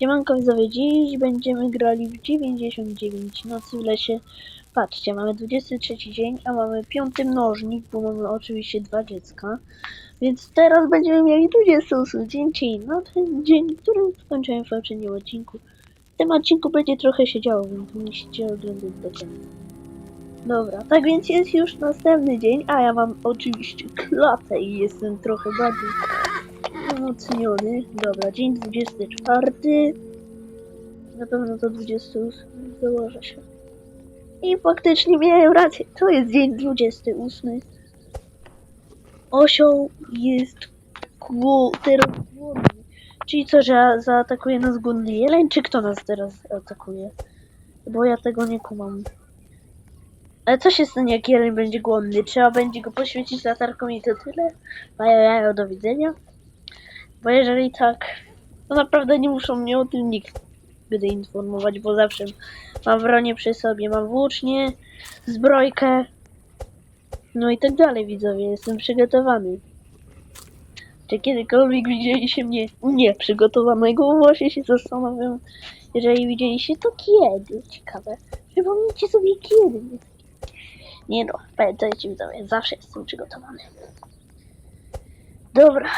Siemanko widzowie, dziś będziemy grali w 99 nocy w lesie. Patrzcie, mamy 23 dzień, a mamy piąty mnożnik, bo mamy oczywiście dwa dziecka. Więc teraz będziemy mieli 28 dzień, czyli no ten dzień, który skończyłem w poprzednim odcinku. W tym odcinku będzie trochę się działo, więc musicie oglądać do końca. Dobra, tak więc jest już następny dzień, a ja mam oczywiście klatę i jestem trochę bardziej umocniony. Dobra, dzień 24. Na pewno to 28 założę się. I faktycznie miałem rację. To jest dzień 28. Osioł jest głodny. Czyli co, że zaatakuje nas głodny jeleń, czy kto nas teraz atakuje? Bo ja tego nie kumam. Ale co się stanie, jak jeleń będzie głodny? Trzeba będzie go poświecić latarką i to tyle? Bajajajo, do widzenia. Bo jeżeli tak, to naprawdę nie muszą mnie o tym nikt gdy informować, bo zawsze mam bronię przy sobie, mam włócznie, zbrojkę, no i tak dalej, widzowie, jestem przygotowany. Czy kiedykolwiek widzieliście mnie nieprzygotowanego? Właśnie się zastanawiam, jeżeli widzieliście, to kiedy? Ciekawe. Przypomnijcie sobie kiedy. Nie no, pamiętajcie widzowie, zawsze jestem przygotowany. Dobra.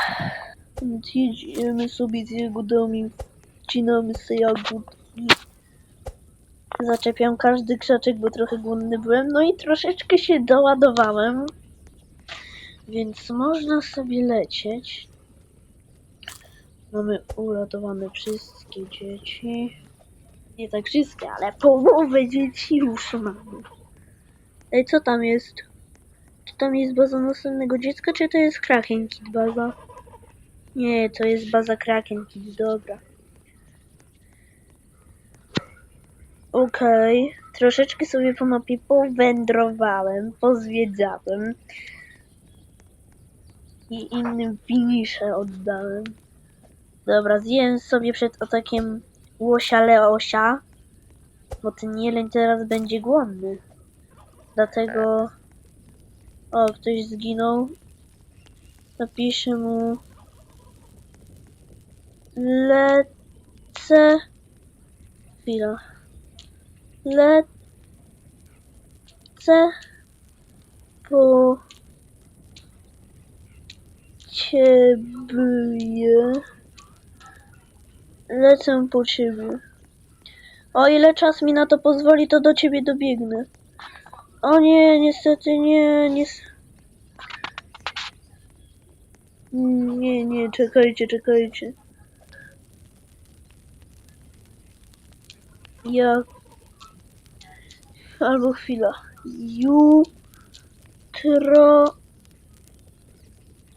Jedziemy sobie z jagodami, wcinamy sobie jagódki. Zaczepiam każdy krzaczek, bo trochę głodny byłem. No i troszeczkę się doładowałem. Więc można sobie lecieć. Mamy uradowane wszystkie dzieci. Nie tak wszystkie, ale połowę dzieci już mamy. Ej, co tam jest? Czy tam jest baza następnego dziecka, czy to jest Kraken Kid baza? Nie, to jest baza Kraken dobra. Okej, troszeczkę sobie po mapie powędrowałem, pozwiedzałem. I innym finisze oddałem. Dobra, zjem sobie przed atakiem łosia Leosia, bo ten jeleń teraz będzie głodny. Dlatego... O, ktoś zginął. Napiszę mu... Lecę... Chwila. Lecę... Po... Ciebie... Lecę po ciebie. O ile czas mi na to pozwoli, to do ciebie dobiegnę. O nie, niestety nie, nie. Nie, nie, czekajcie, czekajcie. Ja. Albo chwila. Jutro.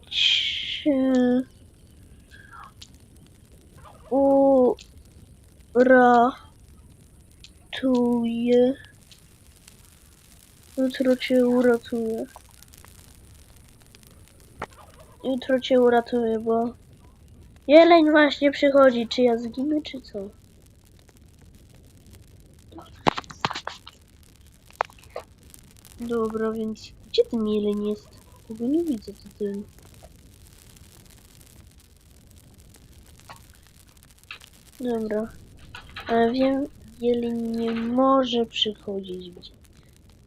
Cię. Uratuję. Jutro cię uratuję. Jutro cię uratuję, bo... Jeleń właśnie przychodzi. Czy ja zginę, czy co? Dobra, więc... Gdzie ten jeleń jest? Tego nie widzę tutaj. Dobra. Ale wiem, jeleń nie może przychodzić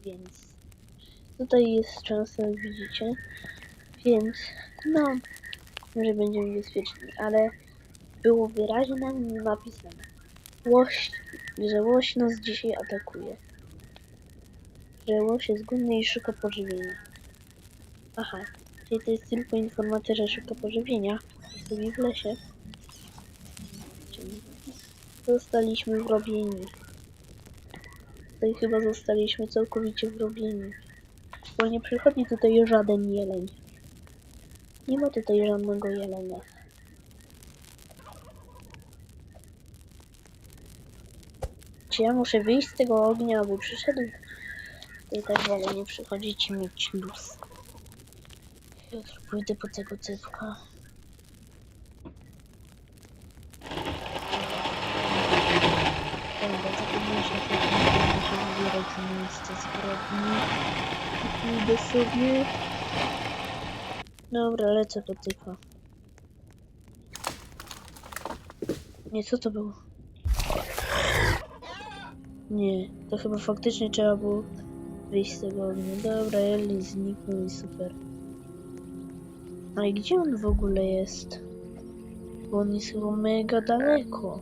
więc tutaj jest czas, jak widzicie, więc no, może będziemy bezpieczni, ale było wyraźnie napisane, łoś, że łoś nas dzisiaj atakuje, że łoś jest głodny i szuka pożywienia. Aha, czyli to jest tylko informacja, że szuka pożywienia, sobie w lesie. Zostaliśmy wrobieni. Tutaj chyba zostaliśmy całkowicie wrobieni. Bo nie przychodzi tutaj żaden jeleń. Nie ma tutaj żadnego jelenia. Ja muszę wyjść z tego ognia, aby przyszedł? I tak wolę nie przychodzić i mieć luz. Jutro pójdę po tego cypka. Dobra, się muszę wybierać miejsce zbrodni. Pójdę sobie. Dobra, lecę po typa. Nie, co to było? Nie, to chyba faktycznie trzeba było wyjść z tego ognia. Dobra, Ellie zniknął i super. Ale gdzie on w ogóle jest? Bo on jest chyba mega daleko.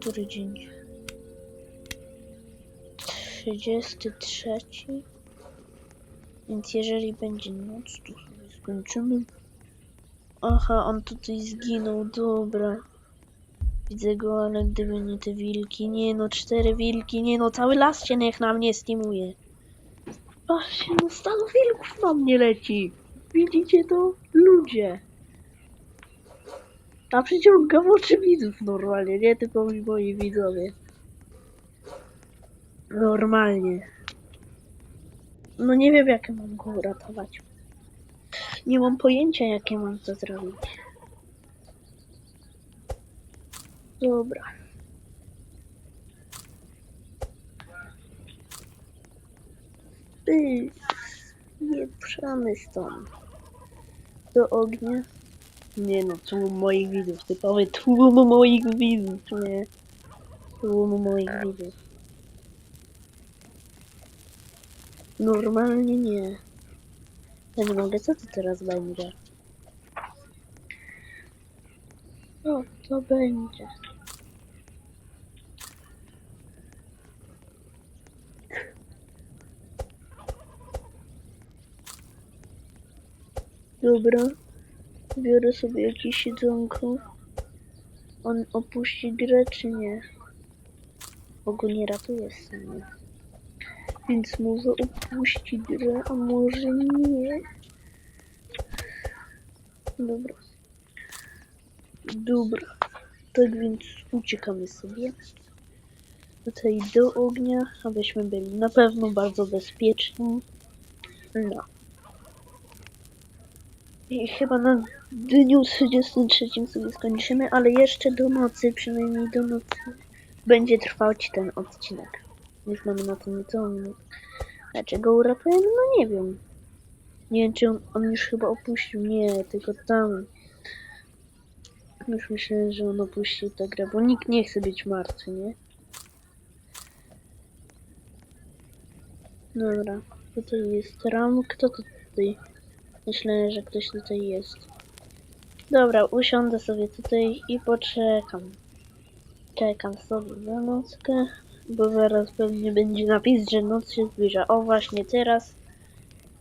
Który dzień? 33. Więc jeżeli będzie noc, to sobie skończymy. Aha, on tutaj zginął, dobra. Widzę go, ale gdyby nie te wilki, nie no, cztery wilki, nie no, cały las się niech na mnie stimuje. Patrzcie, no stado wilków na mnie leci. Widzicie to? Ludzie. A przyciągam oczy widzów normalnie, nie typowi moi widzowie. Normalnie. No nie wiem, jak mam go uratować. Nie mam pojęcia, jakie mam to zrobić. Dobra. Ty, nie przamy stąd. Do ognia. Nie no, tłum moich widzów, typowy tłum moich widzów, nie. Tłum moich widzów. Normalnie nie. Ja nie mogę, co to teraz będzie? Co to będzie? Dobra. Biorę sobie jakieś jedzonko. On opuści grę, czy nie? Ogólnie ratuje sobie. Więc może opuści grę, a może nie. Dobra. Dobra. Tak więc uciekamy sobie. Tutaj do ognia, abyśmy byli na pewno bardzo bezpieczni. No. I chyba na dniu 33 sobie skończymy, ale jeszcze do nocy, przynajmniej do nocy, będzie trwać ten odcinek. Już mamy na to nieco minut. Dlaczego uratujemy? No nie wiem. Nie wiem, czy on, on już chyba opuścił. Nie, tylko tam. Już myślę, że on opuścił tę grę, bo nikt nie chce być martwy, nie? Dobra, tutaj jest Ram. Kto to tutaj? Myślę, że ktoś tutaj jest. Dobra, usiądę sobie tutaj i poczekam. Czekam sobie na nockę, bo zaraz pewnie będzie napis, że noc się zbliża. O, właśnie teraz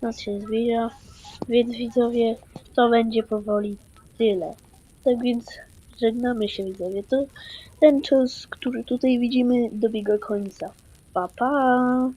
noc się zbliża, więc widzowie, to będzie powoli tyle. Tak więc żegnamy się widzowie. To ten czas, który tutaj widzimy, dobiega końca. Pa, pa!